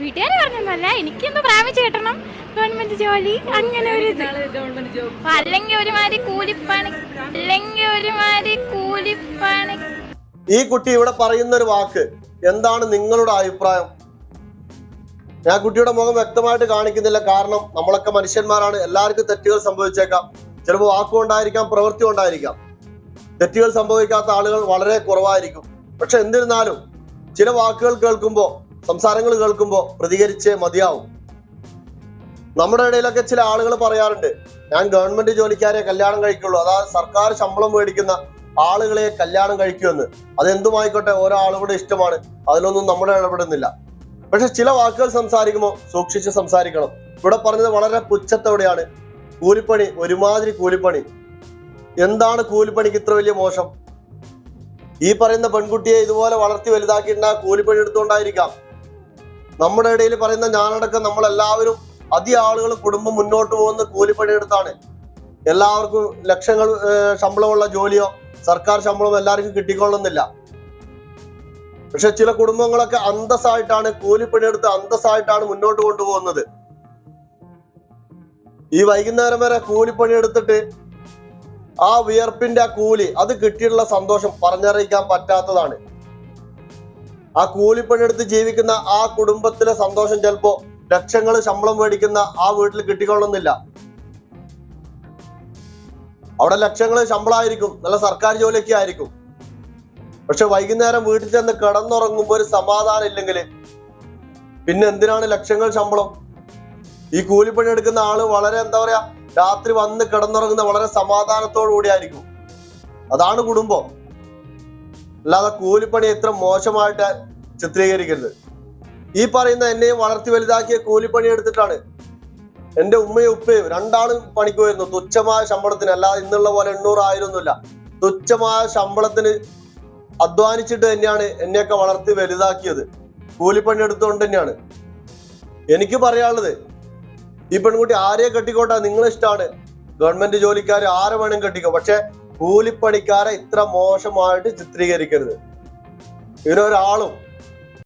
വീട്ടുകാർ പറഞ്ഞൊന്നല്ല എനിക്കെന്തോ പ്രാപിച്ചു കിട്ടണം ഗവൺമെന്റ് ജോലി അങ്ങനെ ഒരു ഇത്. Government job. അല്ലെങ്കിൽ ഒരുമാതിരി കൂലിപ്പണി അല്ലെങ്കിൽ ഒരുമാതിരി കൂലിപ്പണി. ഈ കുട്ടി ഇവിടെ പറയുന്ന ഒരു വാക്ക് എന്താണ് നിങ്ങളുടെ അഭിപ്രായം? ഞാൻ കുട്ടിയുടെ മുഖം വ്യക്തമായിട്ട് കാണിക്കുന്നില്ല കാരണം നമ്മളൊക്കെ മനുഷ്യന്മാരാണ് എല്ലാവർക്കും തെറ്റുകൾ സംഭവിച്ചേക്കാം. ചിലപ്പോൾ വാക്കുകൊണ്ടായിരിക്കാം പ്രവൃത്തി കൊണ്ടായിരിക്കാം തെറ്റുകൾ സംഭവിക്കാത്ത ആളുകൾ വളരെ കുറവായിരിക്കും. പക്ഷെ എന്നിരുന്നാലും ചില വാക്കുകൾ കേൾക്കുമ്പോൾ സംസാരങ്ങൾ കേൾക്കുമ്പോൾ പ്രതികരിച്ചേ മതിയാവും. നമ്മുടെ ഇടയിലൊക്കെ ചില ആളുകൾ പറയാറുണ്ട് ഞാൻ ഗവൺമെന്റ് ജോലിക്കാരെ കല്യാണം കഴിക്കുള്ളൂ. അതാ സർക്കാർ ശമ്പളം മേടിക്കുന്ന ആളുകളെ കല്യാണം കഴിക്കുമെന്ന്. അതെന്തുമായിക്കോട്ടെ ഓരോ ഇഷ്ടമാണ്. അതിലൊന്നും നമ്മുടെ ഇടപെടുന്നില്ല. പക്ഷെ ചില വാക്കുകൾ സംസാരിക്കുമ്പോൾ സൂക്ഷിച്ച് സംസാരിക്കണം. ഇവിടെ പറഞ്ഞത് വളരെ പുച്ഛത്തോടെയാണ്. കൂലിപ്പണി ഒരുമാതിരി കൂലിപ്പണി. എന്താണ് കൂലിപ്പണിക്ക് ഇത്ര വലിയ മോശം? ഈ പറയുന്ന പെൺകുട്ടിയെ ഇതുപോലെ വളർത്തി വലുതാക്കിയിട്ടുണ്ടാ കൂലിപ്പണി എടുത്തുകൊണ്ടായിരിക്കാം നമ്മുടെ ഇടയിൽ പറയുന്ന ഞാനടക്കം നമ്മളെല്ലാവരും അധികം ആളുകൾ കുടുംബം മുന്നോട്ട് പോകുന്ന കൂലിപ്പണി എടുത്താണ്. എല്ലാവർക്കും ലക്ഷങ്ങൾ ശമ്പളമുള്ള ജോലിയോ സർക്കാർ ശമ്പളം എല്ലാവർക്കും കിട്ടിക്കൊള്ളുന്നില്ല. പക്ഷെ ചില കുടുംബങ്ങളൊക്കെ അന്തസ്സായിട്ടാണ് കൂലിപ്പണിയെടുത്ത് അന്തസ്സായിട്ടാണ് മുന്നോട്ട് കൊണ്ടുപോകുന്നത്. ഈ വൈകുന്നേരം വരെ കൂലിപ്പണി എടുത്തിട്ട് ആ വിയർപ്പിന്റെ ആ കൂലി അത് കിട്ടിയിട്ടുള്ള സന്തോഷം പറഞ്ഞറിയിക്കാൻ പറ്റാത്തതാണ്. ആ കൂലിപ്പണിയെടുത്ത് ജീവിക്കുന്ന ആ കുടുംബത്തിലെ സന്തോഷം ചിലപ്പോ ലക്ഷങ്ങൾ ശമ്പളം മേടിക്കുന്ന ആ വീട്ടിൽ കിട്ടിക്കൊള്ളുന്നില്ല അവിടെ ലക്ഷങ്ങൾ ശമ്പളമായിരിക്കും നല്ല സർക്കാർ ജോലിയൊക്കെ ആയിരിക്കും. പക്ഷെ വൈകുന്നേരം വീട്ടിൽ ചെന്ന് കിടന്നുറങ്ങുമ്പോൾ ഒരു സമാധാനം ഇല്ലെങ്കിൽ പിന്നെ എന്തിനാണ് ലക്ഷങ്ങൾ ശമ്പളം? ഈ കൂലിപ്പണി എടുക്കുന്ന ആൾ വളരെ എന്താ പറയാ രാത്രി വന്ന് കിടന്നുറങ്ങുന്ന വളരെ സമാധാനത്തോടു കൂടിയായിരിക്കും. അതാണ് കുടുംബം. അല്ലാതെ കൂലിപ്പണി എത്ര മോശമായിട്ട് ചിത്രീകരിക്കരുത്. ഈ പറയുന്ന എന്നെയും വളർത്തി വലുതാക്കിയ കൂലിപ്പണി എടുത്തിട്ടാണ് എന്റെ ഉമ്മയും ഉപ്പയും രണ്ടാളും പണിക്ക് പോയിരുന്നു തുച്ഛമായ ശമ്പളത്തിന് അല്ലാതെ ഇന്നുള്ള പോലെ എണ്ണൂറ് ആയിരമൊന്നുമില്ല. തുച്ഛമായ ശമ്പളത്തിന് അധ്വാനിച്ചിട്ട് തന്നെയാണ് എന്നെയൊക്കെ വളർത്തി വലുതാക്കിയത്. കൂലിപ്പണി എടുത്തുകൊണ്ട് തന്നെയാണ്. എനിക്ക് പറയാനുള്ളത് ഈ പെൺകുട്ടി ആരെയും കെട്ടിക്കോട്ടെ നിങ്ങളിഷ്ടമാണ്. ഗവൺമെന്റ് ജോലിക്കാർ ആരെ വേണം കെട്ടിക്കോ. പക്ഷെ കൂലിപ്പണിക്കാരെ ഇത്ര മോശമായിട്ട് ചിത്രീകരിക്കരുത്. ഇവരൊരാളും